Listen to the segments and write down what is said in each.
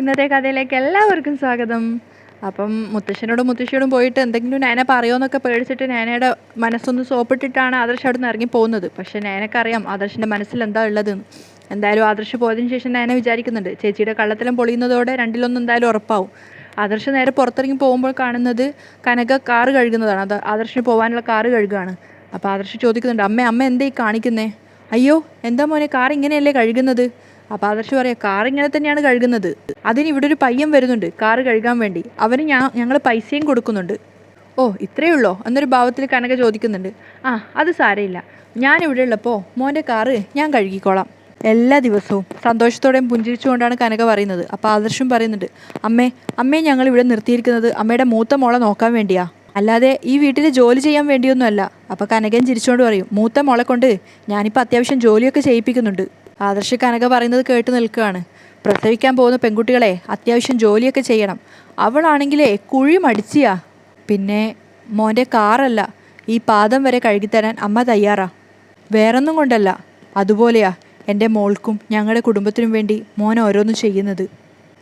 ഇന്നത്തെ കഥയിലേക്ക് എല്ലാവർക്കും സ്വാഗതം. അപ്പം മുത്തശ്ശനോടും മുത്തശ്ശിയോടും പോയിട്ട് എന്തെങ്കിലും നേന പറയുമെന്നൊക്കെ പേടിച്ചിട്ട് നേനയുടെ മനസ്സൊന്ന് സോപ്പിട്ടിട്ടാണ് ആദർശ് അവിടെ നിന്ന് ഇറങ്ങി പോകുന്നത്. പക്ഷേ നേനക്കറിയാം ആദർശിന്റെ മനസ്സിൽ എന്താ ഉള്ളതെന്ന് എന്തായാലും ആദർശ് പോയതിനു ശേഷം നേന വിചാരിക്കുന്നുണ്ട് ചേച്ചിയുടെ കള്ളത്തിലും പൊളിയുന്നതോടെ രണ്ടിലൊന്നും എന്തായാലും ഉറപ്പാവും. ആദർശ് നേരെ പുറത്തിറങ്ങി പോകുമ്പോൾ കാണുന്നത് കനക കാറ് കഴുകുന്നതാണ്. അത് ആദർശിന് പോകാനുള്ള കാറ് കഴുകുകയാണ് അപ്പോൾ ആദർശ് ചോദിക്കുന്നുണ്ട് അമ്മ അമ്മ എന്തേ കാണിക്കുന്നേ? അയ്യോ എന്താ മോനെ കാർ ഇങ്ങനെയല്ലേ കഴുകുന്നത്? അപ്പോൾ ആദർശ് പറയാം കാർ ഇങ്ങനെ തന്നെയാണ് കഴുകുന്നത്. അതിന് ഇവിടെ ഒരു പയ്യൻ വരുന്നുണ്ട്. കാർ കഴുകാൻ വേണ്ടി. അവന് ഞാൻ ഞങ്ങൾ പൈസയും കൊടുക്കുന്നുണ്ട്. ഓ ഇത്രയേ ഉള്ളോ? എന്നൊരു ഭാവത്തിൽ കനക ചോദിക്കുന്നുണ്ട്. ആ അത് സാരമില്ല. ഞാൻ ഇവിടെ ഉള്ളപ്പോൾ മോന്റെ കാറ് ഞാൻ കഴുകിക്കോളാം. എല്ലാ ദിവസവും സന്തോഷത്തോടെയും പുഞ്ചിരിച്ചുകൊണ്ടാണ് കനക പറയുന്നത്. അപ്പോൾ ആദർശം പറയുന്നുണ്ട് അമ്മേ അമ്മയെ ഞങ്ങൾ ഇവിടെ നിർത്തിയിരിക്കുന്നത് അമ്മയുടെ മൂത്ത മോളെ നോക്കാൻ വേണ്ടിയാ. അല്ലാതെ ഈ വീട്ടിൽ ജോലി ചെയ്യാൻ വേണ്ടിയൊന്നുമല്ല. അപ്പോൾ കനകൻ ചിരിച്ചുകൊണ്ട് പറയും മൂത്ത മോളെ കൊണ്ട് ഞാനിപ്പോൾ അത്യാവശ്യം ജോലിയൊക്കെ ചെയ്യിപ്പിക്കുന്നുണ്ട്. ആദർശ് കനക പറയുന്നത് കേട്ട് നിൽക്കുകയാണ്. പ്രസവിക്കാൻ പോകുന്ന പെൺകുട്ടികളെ അത്യാവശ്യം ജോലിയൊക്കെ ചെയ്യണം. അവളാണെങ്കിലേ കുഴി മടിച്ചിയാ. പിന്നെ മോന്റെ കാറല്ല. ഈ പാദം വരെ കഴുകിത്തരാൻ അമ്മ തയ്യാറാ. വേറൊന്നും കൊണ്ടല്ല. അതുപോലെയാ എന്റെ മോൾക്കും ഞങ്ങളുടെ കുടുംബത്തിനും വേണ്ടി മോൻ ഓരോന്നും ചെയ്യുന്നത്.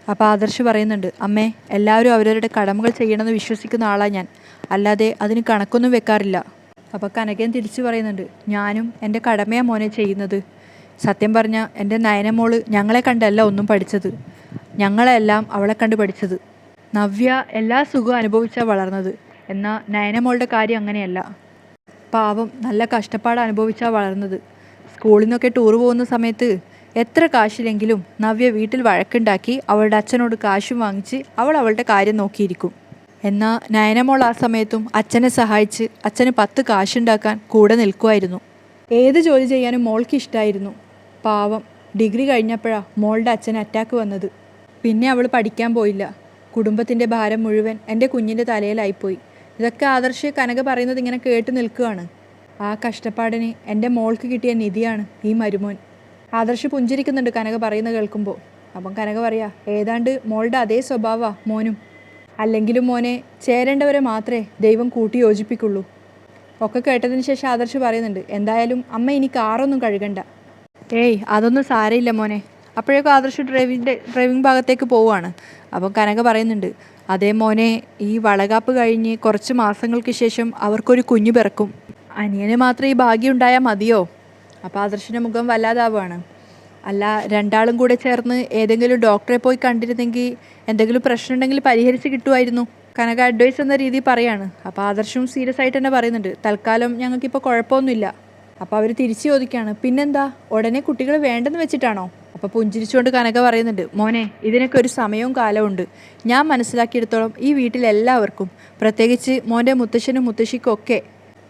അപ്പോൾ ആദർശ് പറയുന്നുണ്ട് അമ്മേ എല്ലാവരും അവരവരുടെ കടമകൾ ചെയ്യണമെന്ന് വിശ്വസിക്കുന്ന ആളാണ് ഞാൻ. അല്ലാതെ അതിന് കണക്കൊന്നും വെക്കാറില്ല. അപ്പോൾ കനകൻ തിരിച്ചു പറയുന്നുണ്ട് ഞാനും എന്റെ കടമയാണ് മോനെ ചെയ്യുന്നത്. സത്യം പറഞ്ഞ എന്റെ നയനമോൾ ഞങ്ങളെ കണ്ടല്ല ഒന്നും പഠിച്ചത്. ഞങ്ങളെല്ലാം അവളെ കണ്ട് പഠിച്ചത്. നവ്യ എല്ലാ സുഖവും അനുഭവിച്ചാണ് വളർന്നത്. എന്നാൽ നയനമോളുടെ കാര്യം അങ്ങനെയല്ല. പാവം നല്ല കഷ്ടപ്പാട് അനുഭവിച്ചാണ് വളർന്നത്. സ്കൂളിൽ നിന്നൊക്കെ ടൂർ പോകുന്ന സമയത്ത് എത്ര കാശില്ലെങ്കിലും നവ്യ വീട്ടിൽ വഴക്കുണ്ടാക്കി അവളുടെ അച്ഛനോട് കാശും വാങ്ങിച്ച് അവൾ അവളുടെ കാര്യം നോക്കിയിരിക്കും. എന്നാൽ നയനമോൾ ആ സമയത്തും അച്ഛനെ സഹായിച്ച് അച്ഛന് പത്ത് കാശുണ്ടാക്കാൻ കൂടെ നിൽക്കുമായിരുന്നു ഏത് ജോലി ചെയ്യാനും മോൾക്ക് ഇഷ്ടമായിരുന്നു പാവം. ഡിഗ്രി കഴിഞ്ഞപ്പോഴാ മോളുടെ അച്ഛൻ അറ്റാക്ക് വന്നത്. പിന്നെ അവൾ പഠിക്കാൻ പോയില്ല. കുടുംബത്തിന്റെ ഭാരം മുഴുവൻ എന്റെ കുഞ്ഞിന്റെ തലയിലായിപ്പോയി. ഇതൊക്കെ ആദർശ കനക പറയുന്നത് ഇങ്ങനെ കേട്ട് നിൽക്കുകയാണ്. ആ കഷ്ടപ്പാടിന് എന്റെ മോൾക്ക് കിട്ടിയ നിധിയാണ് ഈ മരുമോൻ. ആദർശ് പുഞ്ചിരിക്കുന്നുണ്ട് കനക പറയുന്നത് കേൾക്കുമ്പോൾ അപ്പം കനക പറയാ ഏതാണ്ട് മോളുടെ അതേ സ്വഭാവ മോനും. അല്ലെങ്കിലും മോനെ ചേരേണ്ടവരെ മാത്രമേ ദൈവം കൂട്ടി യോജിപ്പിക്കുള്ളൂ. ഒക്കെ കേട്ടതിന് ശേഷം ആദർശ് പറയുന്നുണ്ട് എന്തായാലും അമ്മ ഇനി കാറൊന്നും കഴുകണ്ട. ഏയ് അതൊന്നും സാരമില്ല മോനെ. അപ്പോഴേക്കും ആദർശ് ഡ്രൈവിന്റെ ഡ്രൈവിംഗ് ഭാഗത്തേക്ക് പോവുകയാണ്. അപ്പം കനക പറയുന്നുണ്ട് അതേ മോനെ ഈ വളകാപ്പ് കഴിഞ്ഞ് കുറച്ച് മാസങ്ങൾക്ക് ശേഷം അവർക്കൊരു കുഞ്ഞു പിറക്കും. അനിയന് മാത്രം ഈ ഭാഗ്യം ഉണ്ടായാൽ മതിയോ? അപ്പോൾ ആദർശിന്റെ മുഖം വല്ലാതാവുകയാണ്. അല്ല രണ്ടാളും കൂടെ ചേർന്ന് ഏതെങ്കിലും ഡോക്ടറെ പോയി കണ്ടിരുന്നെങ്കിൽ എന്തെങ്കിലും പ്രശ്നം ഉണ്ടെങ്കിൽ പരിഹരിച്ച് കിട്ടുമായിരുന്നു കനക അഡ്വൈസ് എന്ന രീതിയിൽ പറയാണ്. അപ്പോൾ ആദർശവും സീരിയസ് ആയിട്ട് തന്നെ പറയുന്നുണ്ട് തൽക്കാലം ഞങ്ങൾക്കിപ്പോൾ കുഴപ്പമൊന്നുമില്ല. അപ്പോൾ അവർ തിരിച്ചു ചോദിക്കുകയാണ് പിന്നെന്താ? ഉടനെ കുട്ടികൾ വേണ്ടെന്ന് വെച്ചിട്ടാണോ? അപ്പോൾ പുഞ്ചിരിച്ചുകൊണ്ട് കനക പറയുന്നുണ്ട് മോനെ ഇതിനൊക്കെ ഒരു സമയവും കാലമുണ്ട് ഞാൻ മനസ്സിലാക്കിയെടുത്തോളം ഈ വീട്ടിലെല്ലാവർക്കും പ്രത്യേകിച്ച് മോന്റെ മുത്തശ്ശനും മുത്തശ്ശിക്കൊക്കെ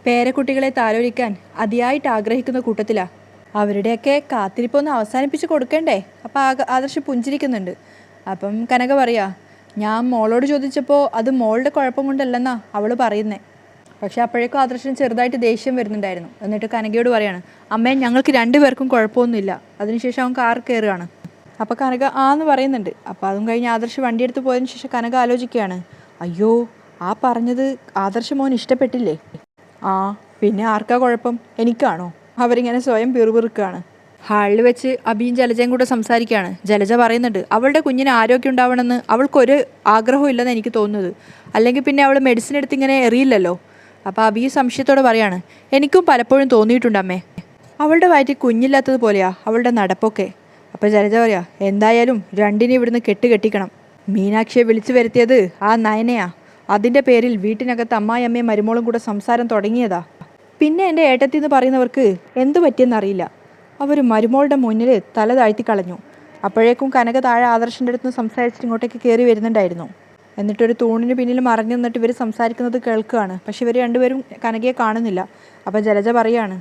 പേരക്കുട്ടികളെ താലോലിക്കാൻ അതിയായിട്ട് ആഗ്രഹിക്കുന്ന കൂട്ടത്തിലാണ് അവരുടെയൊക്കെ കാത്തിരിപ്പൊന്ന് അവസാനിപ്പിച്ച് കൊടുക്കണ്ടേ? അപ്പം ആ ആദർശ് പുഞ്ചിരിക്കുന്നുണ്ട്. അപ്പം കനക പറയാ ഞാൻ മോളോട് ചോദിച്ചപ്പോൾ അത് മോളുടെ കുഴപ്പം കൊണ്ടല്ലെന്നാ അവൾ പറയുന്നേ. പക്ഷെ അപ്പോഴേക്കും ആദർശന് ചെറുതായിട്ട് ദേഷ്യം വരുന്നുണ്ടായിരുന്നു. എന്നിട്ട് കനകയോട് പറയാണ് അമ്മേ ഞങ്ങൾക്ക് രണ്ടുപേർക്കും കുഴപ്പമൊന്നുമില്ല. അതിനുശേഷം അവൻ കാർ കയറുകയാണ്. അപ്പോൾ കനക ആന്ന് പറയുന്നുണ്ട്. അപ്പോൾ അതും കഴിഞ്ഞ് ആദർശ് വണ്ടിയെടുത്ത് പോയതിന് ശേഷം കനക ആലോചിക്കുകയാണ്. അയ്യോ ആ പറഞ്ഞത് ആദർശ് മോൻ ഇഷ്ടപ്പെട്ടില്ലേ? ആ പിന്നെ ആർക്കാ കുഴപ്പം? എനിക്കാണോ? അവരിങ്ങനെ സ്വയം പിറുപിറുക്കാണ് ഹാളിൽ വെച്ച് അബിയും ജലജയും കൂടെ സംസാരിക്കുകയാണ്. ജലജ പറയുന്നുണ്ട് അവളുടെ കുഞ്ഞിന് ആരോഗ്യം ഉണ്ടാവണമെന്ന് അവൾക്കൊരു ആഗ്രഹവും ഇല്ലെന്ന് എനിക്ക് തോന്നുന്നത്. അല്ലെങ്കിൽ പിന്നെ അവൾ മെഡിസിൻ എടുത്ത് ഇങ്ങനെ എറിയില്ലല്ലോ. അപ്പോൾ അബി സംശയത്തോടെ പറയാണ് എനിക്കും പലപ്പോഴും തോന്നിയിട്ടുണ്ട് അമ്മേ. അവളുടെ വയറ്റിൽ കുഞ്ഞില്ലാത്തതുപോലെയാ അവളുടെ നടപ്പൊക്കെ. അപ്പോൾ ജലജ പറയാ എന്തായാലും രണ്ടിനെ ഇവിടുന്ന് കെട്ട് കെട്ടിക്കണം. മീനാക്ഷിയെ വിളിച്ചു വരുത്തിയത് ആ നയനയാ. അതിന്റെ പേരിൽ വീട്ടിനകത്ത് അമ്മായിയമ്മയും മരുമോളും കൂടെ സംസാരം തുടങ്ങിയതാ. പിന്നെ എന്റെ ഏട്ടത്തി എന്ന് പറയുന്നവർക്ക് എന്തു പറ്റിയെന്നറിയില്ല അവർ മരുമോളുടെ മുന്നിൽ തല താഴ്ത്തി കളഞ്ഞു. അപ്പോഴേക്കും കനക താഴെ ആദർശന്റെ അടുത്ത് സംസാരിച്ചിട്ട് ഇങ്ങോട്ടേക്ക് കയറി വരുന്നുണ്ടായിരുന്നു. എന്നിട്ടൊരു തൂണിന് പിന്നിൽ മറഞ്ഞു നിന്നിട്ട് ഇവർ സംസാരിക്കുന്നത് കേൾക്കുകയാണ്. പക്ഷെ ഇവർ രണ്ടുപേരും കനകയെ കാണുന്നില്ല. അപ്പോൾ ജലജ പറയാണ്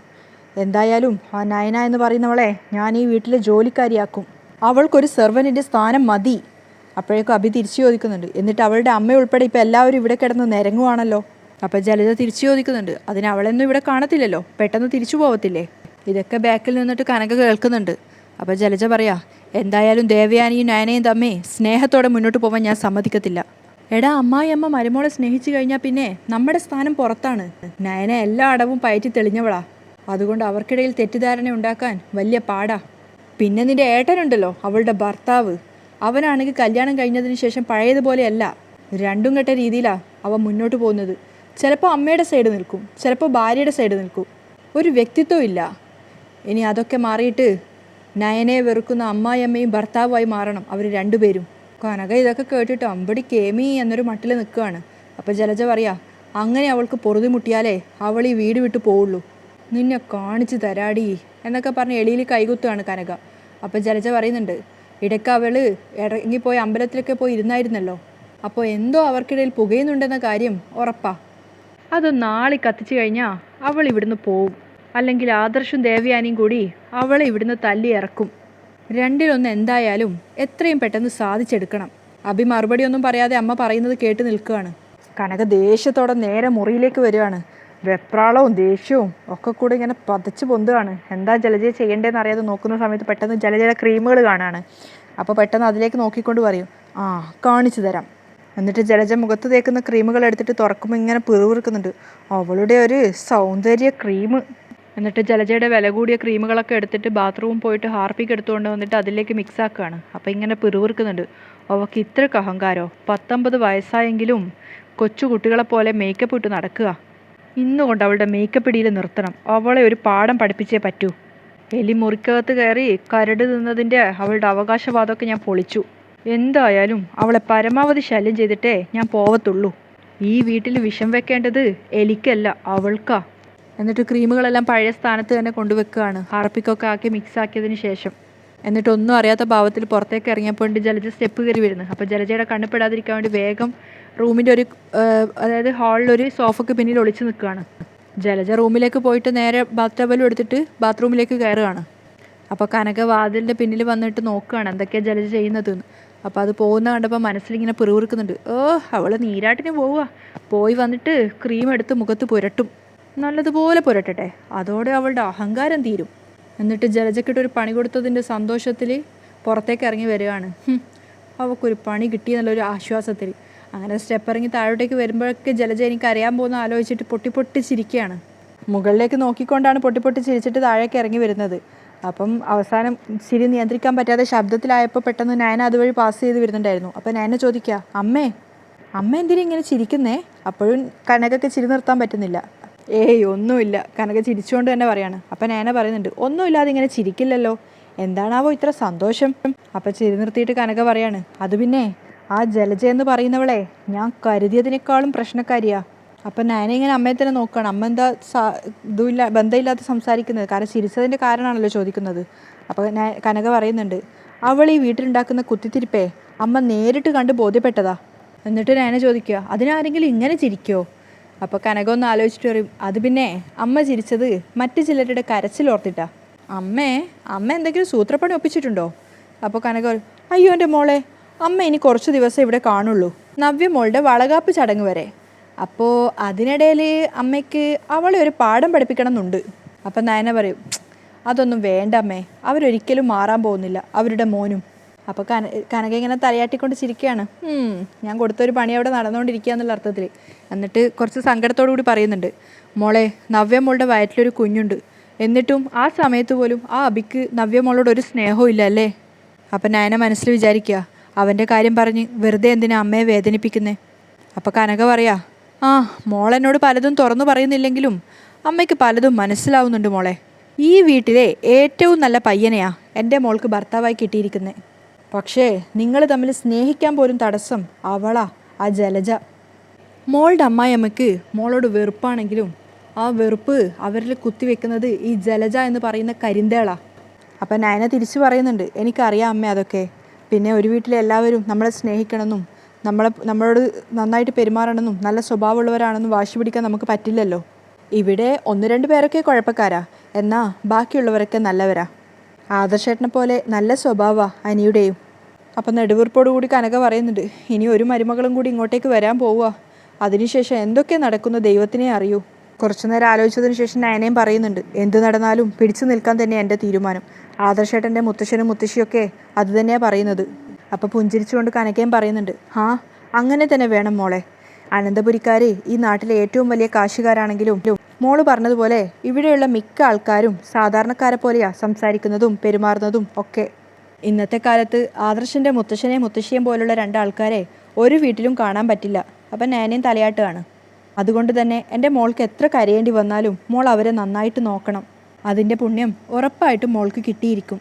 എന്തായാലും ആ നയന എന്ന് പറയുന്നവളെ ഞാൻ ഈ വീട്ടിലെ ജോലിക്കാരിയാക്കും. അവൾക്കൊരു സെർവന്റിന്റെ സ്ഥാനം മതി. അപ്പോഴേക്കും അഭി തിരിച്ചു ചോദിക്കുന്നുണ്ട് എന്നിട്ട് അവളുടെ അമ്മ ഉൾപ്പെടെ ഇപ്പോൾ എല്ലാവരും ഇവിടെ കിടന്ന് നിരങ്ങുവാണല്ലോ? അപ്പോൾ ജലജ തിരിച്ചു ചോദിക്കുന്നുണ്ട് അതിന് അവളൊന്നും ഇവിടെ കാണത്തില്ലല്ലോ? പെട്ടെന്ന് തിരിച്ചു പോവത്തില്ലേ? ഇതൊക്കെ ബാക്കിൽ നിന്നിട്ട് കനക കേൾക്കുന്നുണ്ട്. അപ്പോൾ ജലജ പറയാ എന്തായാലും ദേവയാനിയും നയനയും തമ്മേ സ്നേഹത്തോടെ മുന്നോട്ട് പോകാൻ ഞാൻ സമ്മതിക്കത്തില്ല. എടാ അമ്മായിയമ്മ മരുമോളെ സ്നേഹിച്ചു കഴിഞ്ഞാൽ പിന്നെ നമ്മുടെ സ്ഥാനം പുറത്താണ്. നയന എല്ലാ അടവും പയറ്റി തെളിഞ്ഞവളാ. അതുകൊണ്ട് അവർക്കിടയിൽ തെറ്റിദ്ധാരണ ഉണ്ടാക്കാൻ വലിയ പാടാ. പിന്നെ നിന്റെ ഏട്ടനുണ്ടല്ലോ അവളുടെ ഭർത്താവ്. അവനാണെങ്കിൽ കല്യാണം കഴിഞ്ഞതിന് ശേഷം പഴയതുപോലെയല്ല. രണ്ടും കെട്ട രീതിയിലാണ് അവ മുന്നോട്ട് പോകുന്നത്. ചിലപ്പോൾ അമ്മയുടെ സൈഡ് നിൽക്കും ചിലപ്പോൾ ഭാര്യയുടെ സൈഡ് നിൽക്കും. ഒരു വ്യക്തിത്വം ഇല്ല. ഇനി അതൊക്കെ മാറിയിട്ട് നയനെ വെറുക്കുന്ന അമ്മായിയമ്മയും ഭർത്താവുമായി മാറണം അവർ രണ്ടുപേരും. കനക ഇതൊക്കെ കേട്ടിട്ട്? അമ്പടി കേമി എന്നൊരു മട്ടിൽ നിൽക്കുകയാണ്. അപ്പോൾ ജലജ പറയാ അങ്ങനെ അവൾക്ക് പൊറുതി മുട്ടിയാലേ അവൾ ഈ വീട് വിട്ട് പോവുള്ളൂ. നിന്നെ കാണിച്ചു തരാടി എന്നൊക്കെ പറഞ്ഞ് എളിയിൽ കൈകുത്തുകയാണ് കനക. അപ്പോൾ ജലജ പറയുന്നുണ്ട് ഇടയ്ക്ക് അവൾ ഇറങ്ങിപ്പോയി അമ്പലത്തിലൊക്കെ പോയി ഇരുന്നായിരുന്നല്ലോ. അപ്പോൾ എന്തോ അവർക്കിടയിൽ പുകയുന്നുണ്ടെന്ന കാര്യം ഉറപ്പാ. അത് നാളെ കത്തിച്ചു കഴിഞ്ഞാൽ അവൾ ഇവിടുന്ന് പോവും. അല്ലെങ്കിൽ ആദർശും ദേവയാനിയും കൂടി അവളെ ഇവിടുന്ന് തല്ലി ഇറക്കും രണ്ടിലൊന്ന് എന്തായാലും എത്രയും പെട്ടെന്ന് സാധിച്ചെടുക്കണം. അഭി മറുപടി ഒന്നും പറയാതെ അമ്മ പറയുന്നത് കേട്ട് നിൽക്കുകയാണ്. കനക ദേഷ്യത്തോടെ നേരെ മുറിയിലേക്ക് വരികയാണ്. വെപ്രാളവും ദേഷ്യവും ഒക്കെ കൂടെ ഇങ്ങനെ പതച്ച് പൊന്തുകയാണ്. എന്താ ജലജയ ചെയ്യേണ്ടതെന്ന് അറിയാതെ നോക്കുന്ന സമയത്ത് പെട്ടെന്ന് ജലജയുടെ ക്രീമുകൾ കാണാണ് അപ്പോൾ പെട്ടെന്ന് അതിലേക്ക് നോക്കിക്കൊണ്ട് പറയും ആ കാണിച്ചു തരാം. എന്നിട്ട് ജലജ മുഖത്ത് തേക്കുന്ന ക്രീമുകൾ എടുത്തിട്ട് തുറക്കുമ്പോൾ ഇങ്ങനെ പിറുവിറുക്കുന്നുണ്ട് അവളുടെ ഒരു സൗന്ദര്യ ക്രീം എന്നിട്ട് ജലജയുടെ വില കൂടിയ ക്രീമുകളൊക്കെ എടുത്തിട്ട് ബാത്റൂമിൽ പോയിട്ട് ഹാർപ്പിക്ക് എടുത്തുകൊണ്ട് വന്നിട്ട് അതിലേക്ക് മിക്സ് ആക്കുകയാണ്. അപ്പോൾ ഇങ്ങനെ പിറുവിറുക്കുന്നുണ്ട് അവൾക്ക് ഇത്ര അഹങ്കാരോ പത്തൊമ്പത് വയസ്സായെങ്കിലും കൊച്ചു പോലെ മേക്കപ്പ് ഇട്ട് നടക്കുക. ഇന്നുകൊണ്ട് അവളുടെ മേക്കപ്പ് ഇടിയിൽ നിർത്തണം. അവളെ ഒരു പാഠം പഠിപ്പിച്ചേ പറ്റൂ. എലി മുറിക്കകത്ത് കയറി കരട് നിന്നതിന്റെ അവളുടെ അവകാശവാദമൊക്കെ ഞാൻ പൊളിച്ചു. എന്തായാലും അവളെ പരമാവധി ശല്യം ചെയ്തിട്ടേ ഞാൻ പോവത്തുള്ളൂ. ഈ വീട്ടിൽ വിഷം വെക്കേണ്ടത് എലിക്കല്ല അവൾക്കാ. എന്നിട്ട് ക്രീമുകളെല്ലാം പഴയ സ്ഥാനത്ത് തന്നെ കൊണ്ടുവെക്കുകയാണ്. ഹാർപ്പിക്കൊക്കെ ആക്കി മിക്സ് ആക്കിയതിന് ശേഷം. എന്നിട്ട് ഒന്നും അറിയാത്ത ഭാവത്തിൽ പുറത്തേക്ക് ഇറങ്ങിയപ്പോൾ ജലജ സ്റ്റെപ്പ് കയറി വരുന്നു. അപ്പോൾ ജലജയുടെ കണ്ണിപ്പെടാതിരിക്കാൻ വേണ്ടി വേഗം റൂമിന്റെ ഒരു അതായത് ഹാളിലൊരു സോഫയ്ക്ക് പിന്നിൽ ഒളിച്ച് നിൽക്കുകയാണ്. ജലജ റൂമിലേക്ക് പോയിട്ട് നേരെ ബാത്ത് ടബലും എടുത്തിട്ട് ബാത്റൂമിലേക്ക് കയറുകയാണ്. അപ്പോൾ കനക വാതിലിന്റെ പിന്നിൽ വന്നിട്ട് നോക്കുകയാണ് എന്തൊക്കെയാണ് ജലജ ചെയ്യുന്നതെന്ന് അപ്പോൾ അത് പോകുന്ന കണ്ടപ്പോൾ മനസ്സിലിങ്ങനെ പിറുവിറുക്കുന്നുണ്ട് ഓ അവൾ നീരാട്ടിന് പോവുക. പോയി വന്നിട്ട് ക്രീം എടുത്ത് മുഖത്ത് പുരട്ടും. നല്ലതുപോലെ പുരട്ടട്ടെ. അതോടെ അവളുടെ അഹങ്കാരം തീരും. എന്നിട്ട് ജലജക്കിട്ടൊരു പണി കൊടുത്തതിന്റെ സന്തോഷത്തിൽ പുറത്തേക്ക് ഇറങ്ങി വരികയാണ്. അവൾക്കൊരു പണി കിട്ടിയെന്നുള്ളൊരു ആശ്വാസത്തിൽ അങ്ങനെ സ്റ്റെപ്പ് ഇറങ്ങി താഴോട്ടേക്ക് വരുമ്പോഴൊക്കെ ജലജ എനിക്ക് അറിയാൻ പോകുന്ന ആലോചിച്ചിട്ട് പൊട്ടി പൊട്ടി ചിരിക്കുകയാണ് മുകളിലേക്ക് നോക്കിക്കൊണ്ടാണ് പൊട്ടി പൊട്ടി ചിരിച്ചിട്ട് താഴേക്ക് ഇറങ്ങി വരുന്നത്. അപ്പം അവസാനം ചിരി നിയന്ത്രിക്കാൻ പറ്റാതെ ശബ്ദത്തിലായപ്പോൾ പെട്ടെന്ന് നയന അതുവഴി പാസ് ചെയ്ത് വരുന്നുണ്ടായിരുന്നു. അപ്പം നയന ചോദിക്കുക അമ്മേ അമ്മ എന്തിനാ ഇങ്ങനെ ചിരിക്കുന്നേ? അപ്പോഴും കനകൊക്കെ ചിരി നിർത്താൻ പറ്റുന്നില്ല. ഏയ് ഒന്നുമില്ല. കനക ചിരിച്ചുകൊണ്ട് തന്നെ പറയാണ്. അപ്പം നേന പറയുന്നുണ്ട് ഒന്നുമില്ലാതെ ഇങ്ങനെ ചിരിക്കില്ലല്ലോ. എന്താണാവോ ഇത്ര സന്തോഷം? അപ്പം ചിരി നിർത്തിയിട്ട് കനക പറയാണ് അത് പിന്നെ ആ ജലജ എന്ന് പറയുന്നവളെ ഞാൻ കരുതിയതിനേക്കാളും പ്രശ്നക്കാരിയാ. അപ്പം നയന ഇങ്ങനെ അമ്മയെ തന്നെ നോക്കുകയാണ് അമ്മ എന്താ ഇതുമില്ല ബന്ധമില്ലാതെ സംസാരിക്കുന്നത്? കാരണം ചിരിച്ചതിന്റെ കാരണമാണല്ലോ ചോദിക്കുന്നത്. അപ്പോൾ കനക പറയുന്നുണ്ട് അവൾ ഈ വീട്ടിലുണ്ടാക്കുന്ന കുത്തിത്തിരിപ്പേ അമ്മ നേരിട്ട് കണ്ട് ബോധ്യപ്പെട്ടതാ. എന്നിട്ട് നയന ചോദിക്കുക അതിനാരെങ്കിലും ഇങ്ങനെ ചിരിക്കോ? അപ്പോൾ കനക ഒന്ന് ആലോചിച്ചിട്ട് പറയും അത് പിന്നെ അമ്മ ചിരിച്ചത് മറ്റു ചിലരുടെ കരച്ചിലോർത്തിട്ടാ അമ്മേ അമ്മ എന്തെങ്കിലും സൂത്രപ്പണി ഒപ്പിച്ചിട്ടുണ്ടോ? അപ്പോൾ കനക അയ്യോ എന്റെ മോളെ അമ്മ ഇനി കുറച്ച് ദിവസം ഇവിടെ കാണുള്ളൂ നവ്യ മോളുടെ വളകാപ്പ് ചടങ്ങ് വരെ. അപ്പോൾ അതിനിടയിൽ അമ്മയ്ക്ക് അവളെ ഒരു പാഠം പഠിപ്പിക്കണം എന്നുണ്ട് അപ്പം നയന പറയും അതൊന്നും വേണ്ട അമ്മേ അവരൊരിക്കലും മാറാൻ പോകുന്നില്ല അവരുടെ മോനും. അപ്പോൾ കന കനക ഇങ്ങനെ തലയാട്ടിക്കൊണ്ട് ചിരിക്കുകയാണ്. "ഉം, ഞാൻ കൊടുത്തൊരു പണി അവിടെ നടന്നുകൊണ്ടിരിക്കുക എന്നുള്ള അർത്ഥത്തിൽ എന്നിട്ട് കുറച്ച് സങ്കടത്തോടു കൂടി പറയുന്നുണ്ട്. മോളെ നവ്യ മോളുടെ വയറ്റിലൊരു കുഞ്ഞുണ്ട്. എന്നിട്ടും ആ സമയത്ത് പോലും ആ അബിക്ക് നവ്യ മോളോട് ഒരു സ്നേഹവും ഇല്ല അല്ലേ? അപ്പം നയന മനസ്സിൽ വിചാരിക്കുക. അവന്റെ കാര്യം പറഞ്ഞ് വെറുതെ എന്തിനാ അമ്മയെ വേദനിപ്പിക്കുന്നേ? അപ്പോൾ കനക പറയാ ആ മോളെന്നോട് പലതും തുറന്നു പറയുന്നില്ലെങ്കിലും അമ്മയ്ക്ക് പലതും മനസ്സിലാവുന്നുണ്ട് മോളെ. ഈ വീട്ടിലെ ഏറ്റവും നല്ല പയ്യനെയാ എന്റെ മോൾക്ക് ഭർത്താവായി കിട്ടിയിരിക്കുന്നത് പക്ഷേ നിങ്ങൾ തമ്മിൽ സ്നേഹിക്കാൻ പോലും തടസ്സം അവളാ ആ ജലജ. മോളുടെ അമ്മായിയമ്മയ്ക്ക് മോളോട് വെറുപ്പാണെങ്കിലും ആ വെറുപ്പ് അവരിൽ കുത്തിവെക്കുന്നത് ഈ ജലജ എന്ന് പറയുന്ന കരിന്തേളാ. അപ്പം നയന തിരിച്ചു പറയുന്നുണ്ട് എനിക്കറിയാം അമ്മ അതൊക്കെ. പിന്നെ ഒരു വീട്ടിലെ എല്ലാവരും നമ്മളെ സ്നേഹിക്കണമെന്നും നമ്മളെ നമ്മളോട് നന്നായിട്ട് പെരുമാറണമെന്നും നല്ല സ്വഭാവമുള്ളവരാണെന്നും വാശി പിടിക്കാൻ നമുക്ക് പറ്റില്ലല്ലോ. ഇവിടെ ഒന്ന് രണ്ട് പേരൊക്കെ കുഴപ്പക്കാരാ. എന്നാൽ ബാക്കിയുള്ളവരൊക്കെ നല്ലവരാ. ആദർശേട്ടനെ പോലെ നല്ല സ്വഭാവ അനിയുടെയും. അപ്പം നെടുവീർപ്പോടുകൂടി കനക പറയുന്നുണ്ട് ഇനി ഒരു മരുമകളും കൂടി ഇങ്ങോട്ടേക്ക് വരാൻ പോവുക. അതിനുശേഷം എന്തൊക്കെ നടക്കുന്ന ദൈവത്തിനെ അറിയൂ. കുറച്ചു നേരം ആലോചിച്ചതിന് ശേഷം നയനയും പറയുന്നുണ്ട് എന്ത് നടന്നാലും പിടിച്ചു നിൽക്കാൻ തന്നെ എന്റെ തീരുമാനം. ആദർശേട്ടന്റെ മുത്തശ്ശനും മുത്തശ്ശിയൊക്കെ അത് തന്നെയാണ് പറയുന്നത്. അപ്പോൾ പുഞ്ചിരിച്ചുകൊണ്ട് കനക്കയും പറയുന്നുണ്ട് ആ അങ്ങനെ തന്നെ വേണം മോളെ. അനന്തപുരിക്കാർ ഈ നാട്ടിലെ ഏറ്റവും വലിയ കാശുകാരാണെങ്കിലും മോൾ പറഞ്ഞതുപോലെ ഇവിടെയുള്ള മിക്ക ആൾക്കാരും സാധാരണക്കാരെ പോലെയാ സംസാരിക്കുന്നതും പെരുമാറുന്നതും ഒക്കെ. ഇന്നത്തെ കാലത്ത് ആദർശന്റെ മുത്തശ്ശനെയും മുത്തശ്ശിയും പോലുള്ള രണ്ടാൾക്കാരെ ഒരു വീട്ടിലും കാണാൻ പറ്റില്ല. അപ്പം നാനയും തലയാട്ടുകയാണ്. അതുകൊണ്ട് തന്നെ എന്റെ മോൾക്ക് എത്ര കരയേണ്ടി വന്നാലും മോൾ അവരെ നന്നായിട്ട് നോക്കണം. അതിന്റെ പുണ്യം ഉറപ്പായിട്ടും മോൾക്ക് കിട്ടിയിരിക്കും.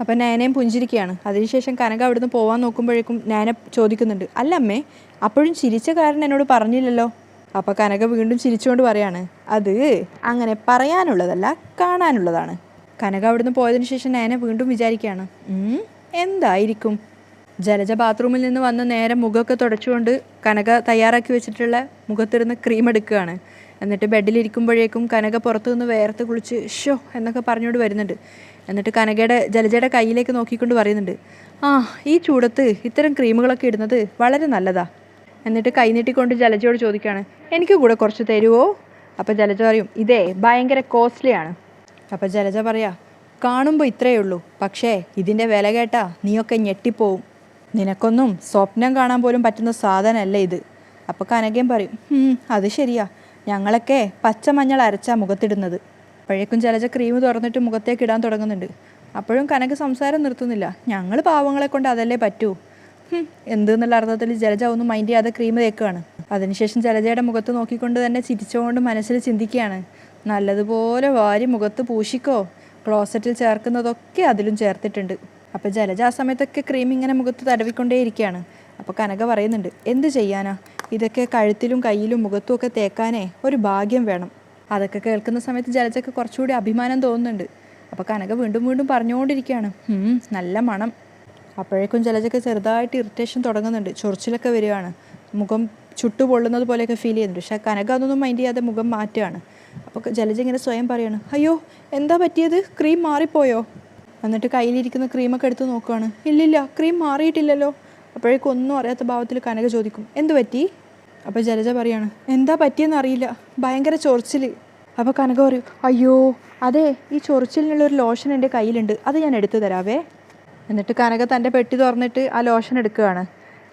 അപ്പം നാനയും പുഞ്ചിരിക്കുകയാണ്. അതിനുശേഷം കനക അവിടുന്ന് പോവാൻ നോക്കുമ്പോഴേക്കും നാന ചോദിക്കുന്നുണ്ട് അല്ല അമ്മേ അപ്പോഴും ചിരിച്ച കാരണം എന്നോട് പറഞ്ഞില്ലല്ലോ? അപ്പോൾ കനക വീണ്ടും ചിരിച്ചുകൊണ്ട് പറയാണ് അത് അങ്ങനെ പറയാനുള്ളതല്ല കാണാനുള്ളതാണ്. കനക അവിടുന്ന് പോയതിനു ശേഷം നാന വീണ്ടും വിചാരിക്കുകയാണ് "ഉം, എന്തായിരിക്കും? ജലജ ബാത്റൂമിൽ നിന്ന് വന്ന് നേരെ മുഖമൊക്കെ തുടച്ചുകൊണ്ട് കനക തയ്യാറാക്കി വെച്ചിട്ടുള്ള മുഖത്തിരുന്ന് ക്രീം എടുക്കുകയാണ്. എന്നിട്ട് ബെഡിലിരിക്കുമ്പോഴേക്കും കനക പുറത്തു നിന്ന് വേർത്ത് കുളിച്ച് ഷോ എന്നൊക്കെ പറഞ്ഞുകൊണ്ട് വരുന്നുണ്ട്. എന്നിട്ട് കനകയുടെ ജലജയുടെ കയ്യിലേക്ക് നോക്കിക്കൊണ്ട് പറയുന്നുണ്ട് ആ ഈ ചൂടത്ത് ഇത്തരം ക്രീമുകളൊക്കെ ഇടുന്നത് വളരെ നല്ലതാ. എന്നിട്ട് കൈനീട്ടിക്കൊണ്ട് ജലജയോട് ചോദിക്കുകയാണ് എനിക്ക് കൂടെ കുറച്ച് തരുമോ അപ്പോൾ ജലജ പറയും ഇതേ ഭയങ്കര കോസ്റ്റ്ലിയാണ് അപ്പോൾ ജലജ പറയാ കാണുമ്പോൾ ഇത്രയേ ഉള്ളൂ പക്ഷേ ഇതിന്റെ വില കേട്ടാ നീയൊക്കെ ഞെട്ടിപ്പോവും. നിനക്കൊന്നും സ്വപ്നം കാണാൻ പോലും പറ്റുന്ന സാധനമല്ല ഇത്. അപ്പോൾ കനകയും പറയും "ഉം, അത് ശരിയാ. ഞങ്ങളൊക്കെ പച്ചമഞ്ഞൾ അരച്ചാ മുഖത്തിടുന്നത്. അപ്പോഴേക്കും ജലജ ക്രീം തുറന്നിട്ട് മുഖത്തേക്ക് ഇടാൻ തുടങ്ങുന്നുണ്ട്. അപ്പോഴും കനക സംസാരം നിർത്തുന്നില്ല. ഞങ്ങൾ പാവങ്ങളെ കൊണ്ട് അതല്ലേ പറ്റൂ? എന്തെന്നുള്ള അർത്ഥത്തിൽ ജലജ ഒന്നും മൈൻഡ് ചെയ്യാതെ ക്രീം തേക്കുകയാണ് അതിനുശേഷം ജലജയുടെ മുഖത്ത് നോക്കിക്കൊണ്ട് തന്നെ ചിരിച്ചുകൊണ്ട് മനസ്സിൽ ചിന്തിക്കുകയാണ്. നല്ലതുപോലെ വാരി മുഖത്ത് പൂശിക്കോ? ക്ലോസറ്റിൽ ചേർക്കുന്നതൊക്കെ അതിലും ചേർത്തിട്ടുണ്ട്. അപ്പോൾ ജലജ ആ സമയത്തൊക്കെ ക്രീം ഇങ്ങനെ മുഖത്ത് തടവിക്കൊണ്ടേയിരിക്കുകയാണ് അപ്പോൾ കനക പറയുന്നുണ്ട് എന്ത് ചെയ്യാനാ? ഇതൊക്കെ കഴുത്തിലും കയ്യിലും മുഖത്തും ഒക്കെ തേക്കാനേ ഒരു ഭാഗ്യം വേണം. അതൊക്കെ കേൾക്കുന്ന സമയത്ത് ജലജയ്ക്ക് കുറച്ചുകൂടി അഭിമാനം തോന്നുന്നുണ്ട്. അപ്പോൾ കനക വീണ്ടും വീണ്ടും പറഞ്ഞുകൊണ്ടിരിക്കുകയാണ് "ഉം, നല്ല മണം. അപ്പോഴേക്കും ജലജയ്ക്ക് ചെറുതായിട്ട് ഇറിറ്റേഷൻ തുടങ്ങുന്നുണ്ട്. ചൊറിച്ചിലൊക്കെ വരികയാണ് മുഖം ചുട്ടു പൊള്ളുന്നത് പോലെയൊക്കെ ഫീൽ ചെയ്യുന്നുണ്ട്. പക്ഷേ കനക അതൊന്നും മൈൻഡ് ചെയ്യാതെ മുഖം മാറ്റുകയാണ് അപ്പോൾ ജലജ ഇങ്ങനെ സ്വയം പറയാണ് അയ്യോ എന്താ പറ്റിയത്? ക്രീം മാറിപ്പോയോ? എന്നിട്ട് കയ്യിലിരിക്കുന്ന ക്രീമൊക്കെ എടുത്ത് നോക്കുകയാണ് ഇല്ലില്ല ക്രീം മാറിയിട്ടില്ലല്ലോ. അപ്പോഴേക്കും ഒന്നും അറിയാത്ത ഭാവത്തിൽ കനക ചോദിക്കും എന്ത് പറ്റി? അപ്പോൾ ജലജ പറയാണ് എന്താ പറ്റിയെന്ന് അറിയില്ല. ഭയങ്കര ചൊറിച്ചിൽ അപ്പോൾ കനക പറയും അയ്യോ അതെ ഈ ചൊറിച്ചിലിനുള്ള ഒരു ലോഷൻ എന്റെ കയ്യിലുണ്ട്. അത് ഞാൻ എടുത്തു തരാവേ. എന്നിട്ട് കനക തന്റെ പെട്ടി തുറന്നിട്ട് ആ ലോഷൻ എടുക്കുകയാണ്.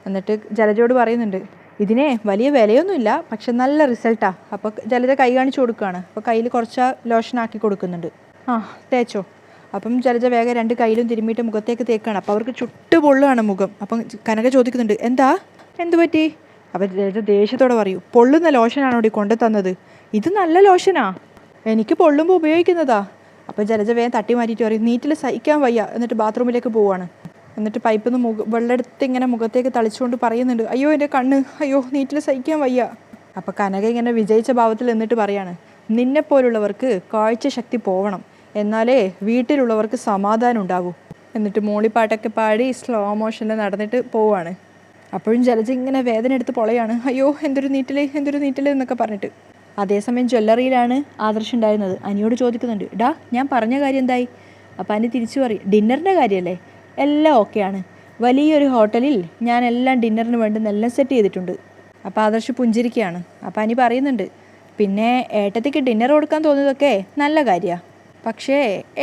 എന്നിട്ട് ജലജയോട് പറയുന്നുണ്ട് ഇതിനെ വലിയ വിലയൊന്നുമില്ല പക്ഷെ നല്ല റിസൾട്ടാണ് അപ്പോൾ ജലജ കൈ കാണിച്ചു കൊടുക്കുകയാണ്. അപ്പോൾ കയ്യിൽ കുറച്ച് ലോഷൻ ആക്കി കൊടുക്കുന്നുണ്ട്. ആ തേച്ചോ. അപ്പം ജലജ വേഗം രണ്ട് കയ്യിലും തിരുമ്മിയിട്ട് മുഖത്തേക്ക് തേക്കുകയാണ്. അപ്പോൾ അവർക്ക് ചുട്ടു പൊള്ളുകയാണ് മുഖം. അപ്പം കനക ചോദിക്കുന്നുണ്ട് എന്താ? എന്ത് പറ്റി? അപ്പം ജലജ ദേഷ്യത്തോടെ പറയൂ പൊള്ളുന്ന ലോഷനാണ് ഇവിടെ കൊണ്ടു തന്നത് ഇത് നല്ല ലോഷനാ. എനിക്ക് പൊള്ളുമ്പോൾ ഉപയോഗിക്കുന്നതാ. അപ്പോൾ ജലജ വേഗം തട്ടി മാറ്റിയിട്ട് പറയും നീറ്റിൽ സഹിക്കാൻ വയ്യ. എന്നിട്ട് ബാത്റൂമിലേക്ക് പോവുകയാണ് എന്നിട്ട് പൈപ്പിൽ നിന്ന് മുഖ വെള്ളമെടുത്ത് ഇങ്ങനെ മുഖത്തേക്ക് തളിച്ചുകൊണ്ട് പറയുന്നുണ്ട് അയ്യോ എന്റെ കണ്ണ് അയ്യോ നീറ്റിൽ സഹിക്കാൻ വയ്യ. അപ്പോൾ കനക ഇങ്ങനെ വിജയിച്ച ഭാവത്തിൽ എന്നിട്ട് പറയാണ് നിന്നെപ്പോലുള്ളവർക്ക് കാഴ്ച ശക്തി പോവണം. എന്നാലേ വീട്ടിലുള്ളവർക്ക് സമാധാനം ഉണ്ടാകൂ എന്നിട്ട് മൂളിപ്പാട്ടൊക്കെ പാടി സ്ലോ മോഷനിൽ നടന്നിട്ട് പോവുകയാണ് അപ്പോഴും ജലജ ഇങ്ങനെ വേദന എടുത്ത് പൊളയാണ് അയ്യോ എന്തൊരു നീറ്റിലേ എന്തൊരു നീറ്റിലേ എന്നൊക്കെ പറഞ്ഞിട്ട്. അതേസമയം ജ്വല്ലറിയിലാണ് ആദർശ് ഉണ്ടായിരുന്നത് അനിയോട് ചോദിക്കുന്നുണ്ട് ഡാ ഞാൻ പറഞ്ഞ കാര്യം എന്തായി? അപ്പം അനി തിരിച്ചു പറയും ഡിന്നറിന്റെ കാര്യമല്ലേ എല്ലാം ഓക്കെയാണ്. വലിയൊരു ഹോട്ടലിൽ ഞാൻ എല്ലാം ഡിന്നറിന് വേണ്ടുന്ന എല്ലാം സെറ്റ് ചെയ്തിട്ടുണ്ട്. അപ്പോൾ ആദർശ് പുഞ്ചിരിക്കുകയാണ്. അപ്പോൾ അനി പറയുന്നുണ്ട് പിന്നെ ഏട്ടത്തിക്ക് ഡിന്നർ കൊടുക്കാൻ തോന്നിയതൊക്കെ നല്ല കാര്യമാണ് പക്ഷേ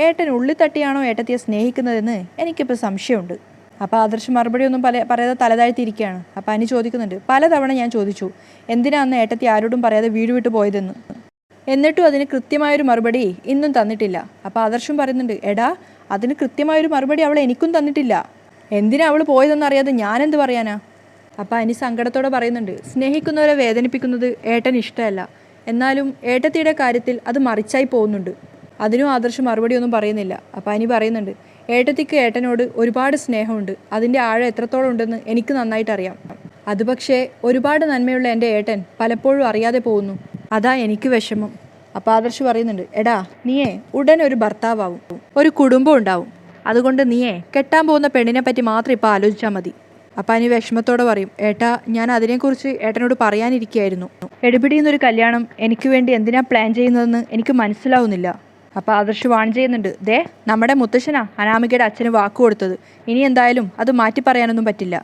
ഏട്ടൻ ഉള്ളിൽ തട്ടിയാണോ ഏട്ടത്തിയെ സ്നേഹിക്കുന്നതെന്ന് എനിക്കിപ്പോൾ സംശയമുണ്ട്. അപ്പോൾ ആദർശ് മറുപടി ഒന്നും പല പറയാതെ തലതാഴ്ത്തിയിരിക്കുകയാണ്. അപ്പോൾ അനി ചോദിക്കുന്നുണ്ട് പലതവണ ഞാൻ ചോദിച്ചു എന്തിനാ അന്ന് ഏട്ടത്തി ആരോടും പറയാതെ വീട് വിട്ട് പോയതെന്ന്? എന്നിട്ടും അതിന് കൃത്യമായൊരു മറുപടി ഇന്നും തന്നിട്ടില്ല. അപ്പോൾ ആദർശം പറയുന്നുണ്ട് എടാ അതിന് കൃത്യമായൊരു മറുപടി അവൾ എനിക്കും തന്നിട്ടില്ല. എന്തിനാ അവൾ പോയതെന്ന് അറിയാതെ ഞാനെന്ത് പറയാനാ? അപ്പോൾ അനി സങ്കടത്തോടെ പറയുന്നുണ്ട് സ്നേഹിക്കുന്നവരെ വേദനിപ്പിക്കുന്നത് ഏട്ടൻ ഇഷ്ടമല്ല. എന്നാലും ഏട്ടത്തിയുടെ കാര്യത്തിൽ അത് മറിച്ചായി പോകുന്നുണ്ട്. അതിനും ആദർശ് മറുപടി ഒന്നും പറയുന്നില്ല. അപ്പോൾ അനി പറയുന്നുണ്ട് ഏട്ടത്തിക്ക് ഏട്ടനോട് ഒരുപാട് സ്നേഹമുണ്ട്. അതിന്റെ ആഴം എത്രത്തോളം ഉണ്ടെന്ന് എനിക്ക് നന്നായിട്ട് അറിയാം. ഒരുപാട് നന്മയുള്ള എന്റെ ഏട്ടൻ പലപ്പോഴും അറിയാതെ പോകുന്നു. അതാ എനിക്ക് വിഷമം. അപ്പോൾ ആദർശ് പറയുന്നുണ്ട് എടാ നീയേ ഉടൻ ഒരു ഭർത്താവും ഒരു കുടുംബം ഉണ്ടാവും. അതുകൊണ്ട് നീയേ കെട്ടാൻ പോകുന്ന പെണ്ണിനെ പറ്റി മാത്രം ഇപ്പോൾ ആലോചിച്ചാൽ മതി. അപ്പം അനി വിഷമത്തോടെ പറയും ഏട്ടാ ഞാൻ അതിനെക്കുറിച്ച് ഏട്ടനോട് പറയാനിരിക്കുകയായിരുന്നു. എടുപിടിയുന്നൊരു കല്യാണം എനിക്ക് വേണ്ടി എന്തിനാ പ്ലാൻ ചെയ്യുന്നതെന്ന് എനിക്ക് മനസ്സിലാവുന്നില്ല. അപ്പോൾ ആദർശ് വാൺ ചെയ്യുന്നുണ്ട്. ദേ നമ്മുടെ മുത്തശ്ശനാ അനാമികയുടെ അച്ഛന് വാക്ക് കൊടുത്തത്. ഇനി എന്തായാലും അത് മാറ്റി പറയാനൊന്നും പറ്റില്ല.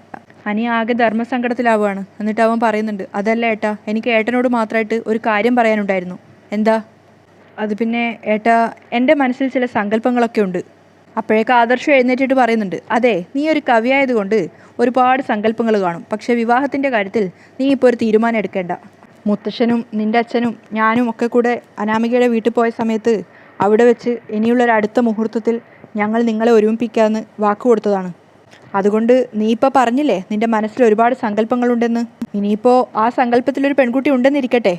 അനി ആകെ ധർമ്മസങ്കടത്തിലാവുകയാണ്. എന്നിട്ട് അവൻ പറയുന്നുണ്ട് അതല്ല ഏട്ടാ എനിക്ക് ഏട്ടനോട് മാത്രമായിട്ട് ഒരു കാര്യം പറയാനുണ്ടായിരുന്നു. എന്താ? അത് പിന്നെ ഏട്ടാ എന്റെ മനസ്സിൽ ചില സങ്കല്പങ്ങളൊക്കെ ഉണ്ട്. അപ്പോഴേക്ക് ആദർശം എഴുന്നേറ്റിട്ട് പറയുന്നുണ്ട് അതെ നീ ഒരു കവിയായതുകൊണ്ട് ഒരുപാട് സങ്കല്പങ്ങൾ കാണും. പക്ഷേ വിവാഹത്തിന്റെ കാര്യത്തിൽ നീ ഇപ്പോൾ ഒരു തീരുമാനം എടുക്കേണ്ട. മുത്തശ്ശനും നിന്റെ അച്ഛനും ഞാനും ഒക്കെ കൂടെ അനാമികയുടെ വീട്ടിൽ പോയ സമയത്ത് അവിടെ വെച്ച് ഇനിയുള്ള ഒരു അടുത്ത മുഹൂർത്തത്തിൽ ഞങ്ങൾ നിങ്ങളെ ഒരുമിപ്പിക്കാമെന്ന് വാക്ക് കൊടുത്തതാണ്. അതുകൊണ്ട് നീ ഇപ്പോൾ പറഞ്ഞില്ലേ നിന്റെ മനസ്സിൽ ഒരുപാട് സങ്കല്പങ്ങളുണ്ടെന്ന്? ഇനിയിപ്പോൾ ആ സങ്കല്പത്തിലൊരു പെൺകുട്ടി ഉണ്ടെന്നിരിക്കട്ടെ?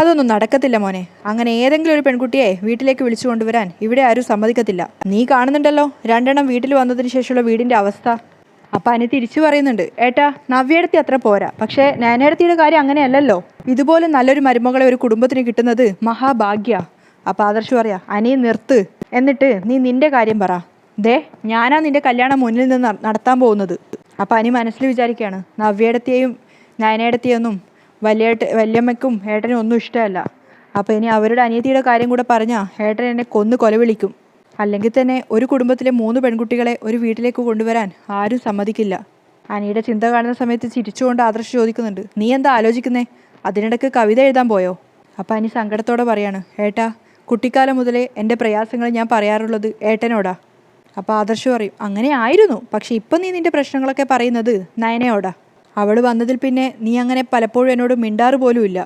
അതൊന്നും നടക്കത്തില്ല മോനെ. അങ്ങനെ ഏതെങ്കിലും ഒരു പെൺകുട്ടിയെ വീട്ടിലേക്ക് വിളിച്ചു കൊണ്ടുവരാൻ ഇവിടെ ആരും സമ്മതിക്കത്തില്ല. നീ കാണുന്നുണ്ടല്ലോ രണ്ടെണ്ണം വീട്ടിൽ വന്നതിന് ശേഷമുള്ള വീടിന്റെ അവസ്ഥ. അപ്പം അനി തിരിച്ചു പറയുന്നുണ്ട് ഏട്ടാ നവ്യടത്തി അത്ര പോരാ. പക്ഷേ നാനേടത്തിയുടെ കാര്യം അങ്ങനെയല്ലല്ലോ. ഇതുപോലെ നല്ലൊരു മരുമകളെ ഒരു കുടുംബത്തിന് കിട്ടുന്നത് മഹാഭാഗ്യ. അപ്പം ആദർശ് പറയാ അനി നിർത്ത്. എന്നിട്ട് നീ നിന്റെ കാര്യം പറ. ദേ ഞാനാ നിന്റെ കല്യാണം മുന്നിൽ നിന്ന് നടത്താൻ പോകുന്നത്. അപ്പോൾ അനി മനസ്സിൽ വിചാരിക്കുകയാണ് നവ്യേടത്തെയും നയനേടത്തെയൊന്നും വലിയേട്ട വല്യമ്മയ്ക്കും ഏട്ടനും ഒന്നും ഇഷ്ടമല്ല. അപ്പോൾ ഇനി അവരുടെ അനിയത്തിയുടെ കാര്യം കൂടെ പറഞ്ഞാൽ ഏട്ടൻ എന്നെ കൊന്നു കൊലവിളിക്കും അല്ലെങ്കിൽ തന്നെ ഒരു കുടുംബത്തിലെ മൂന്ന് പെൺകുട്ടികളെ ഒരു വീട്ടിലേക്ക് കൊണ്ടുവരാൻ ആരും സമ്മതിക്കില്ല. അനിയുടെ ചിന്ത കാണുന്ന സമയത്ത് ചിരിച്ചുകൊണ്ട് ആദർശ് ചോദിക്കുന്നുണ്ട് നീ എന്താ ആലോചിക്കുന്നേ? അതിനിടയ്ക്ക് കവിത എഴുതാൻ പോയോ? അപ്പം അനി സങ്കടത്തോടെ പറയാണ് ഏട്ടാ കുട്ടിക്കാലം മുതലേ എന്റെ പ്രയാസങ്ങൾ ഞാൻ പറയാറുള്ളത് ഏട്ടനോടാ. അപ്പോൾ ആദർശ് പറയും അങ്ങനെ ആയിരുന്നു പക്ഷെ ഇപ്പം നീ നിന്റെ പ്രശ്നങ്ങളൊക്കെ പറയുന്നത് നയനയോടാ. അവൾ വന്നതിൽ പിന്നെ നീ അങ്ങനെ പലപ്പോഴും എന്നോട് മിണ്ടാറ് പോലുമില്ല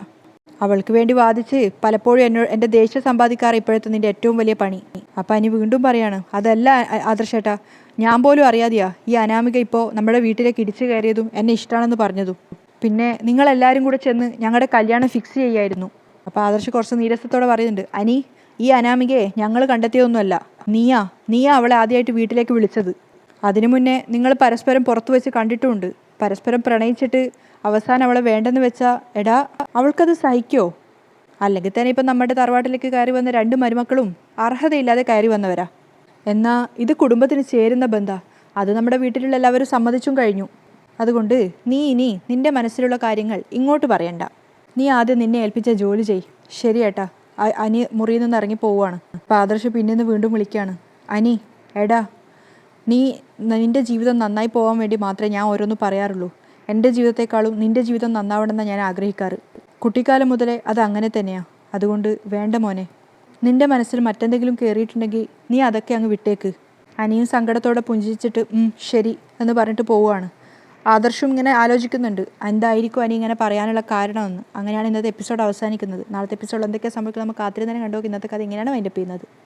അവൾക്ക് വേണ്ടി വാദിച്ച് പലപ്പോഴും എന്നോ എന്റെ ദേഷ്യം സമ്പാദിക്കാറ് ഇപ്പോഴത്തെ നിന്റെ ഏറ്റവും വലിയ പണി. അപ്പം അനി വീണ്ടും പറയാണ് അതല്ല ആദർശേട്ടാ ഞാൻ പോലും അറിയാതെയാ ഈ അനാമിക ഇപ്പോൾ നമ്മുടെ വീട്ടിലേക്ക് ഇടിച്ചു കയറിയതും എന്നെ ഇഷ്ടമാണെന്ന് പറഞ്ഞതും. പിന്നെ നിങ്ങളെല്ലാവരും കൂടെ ചെന്ന് ഞങ്ങളുടെ കല്യാണം ഫിക്സ് ചെയ്യായിരുന്നു. അപ്പോൾ ആദർശ് കുറച്ച് നീരസത്തോടെ പറയുന്നുണ്ട് അനി ഈ അനാമികയെ ഞങ്ങൾ കണ്ടെത്തിയതൊന്നുമല്ല. നീയാ നീയാ അവളെ ആദ്യമായിട്ട് വീട്ടിലേക്ക് വിളിച്ചത്. അതിനു മുന്നേ നിങ്ങൾ പരസ്പരം പുറത്തു വെച്ച് കണ്ടിട്ടുമുണ്ട് പരസ്പരം പ്രണയിച്ചിട്ട് അവസാനം അവളെ വേണ്ടെന്ന് വെച്ചാൽ എടാ അവൾക്കത് സഹിക്കോ? അല്ലെങ്കിൽ തന്നെ ഇപ്പം നമ്മുടെ തറവാട്ടിലേക്ക് കയറി വന്ന രണ്ട് മരുമക്കളും അർഹതയില്ലാതെ കയറി വന്നവരാ. എന്നാൽ ഇത് കുടുംബത്തിന് ചേരുന്ന ബന്ധ. അത് നമ്മുടെ വീട്ടിലുള്ള എല്ലാവരും സമ്മതിച്ചും കഴിഞ്ഞു. അതുകൊണ്ട് നീ ഇനി നിന്റെ മനസ്സിലുള്ള കാര്യങ്ങൾ ഇങ്ങോട്ട് പറയണ്ട. നീ ആദ്യം നിന്നെ ഏൽപ്പിച്ച ജോലി ചെയ്. ശരി ഏട്ടാ അ- അനി മുറിയിൽ നിന്ന് ഇറങ്ങി പോവുകയാണ്. അപ്പോൾ ആദർശ് പിന്നീന്ന് വീണ്ടും വിളിക്കുകയാണ്. അനി എടാ നീ നിന്റെ ജീവിതം നന്നായി പോകാൻ വേണ്ടി മാത്രമേ ഞാൻ ഓരോന്ന് പറയാറുള്ളൂ. എന്റെ ജീവിതത്തെക്കാളും നിന്റെ ജീവിതം നന്നാവണമെന്നാണ് ഞാൻ ആഗ്രഹിക്കാറ്. കുട്ടിക്കാലം മുതലേ അത് അങ്ങനെ തന്നെയാണ് അതുകൊണ്ട് വേണ്ട മോനെ. നിന്റെ മനസ്സിൽ മറ്റെന്തെങ്കിലും കയറിയിട്ടുണ്ടെങ്കിൽ നീ അതൊക്കെ അങ്ങ് വിട്ടേക്ക്. അനിയും സങ്കടത്തോടെ പുഞ്ചിച്ചിട്ട് ശരി എന്ന് പറഞ്ഞിട്ട് പോവുകയാണ്. ആദർശം ഇങ്ങനെ ആലോചിക്കുന്നുണ്ട്. എന്തായിരിക്കും അനി ഇങ്ങനെ പറയാനുള്ള കാരണമെന്ന്. അങ്ങനെയാണ് ഇന്നത്തെ എപ്പിസോഡ് അവസാനിക്കുന്നത്. നാളത്തെ എപ്പിസോഡ് എന്തൊക്കെയാണ് സംഭവിക്കുന്നത്? നമുക്ക് കാത്തിരുന്ന് തന്നെ കണ്ടു? ഇന്നത്തെ കഥ ഇങ്ങനെയാണ് വൈൻഡപ്പ് ചെയ്യുന്നത്.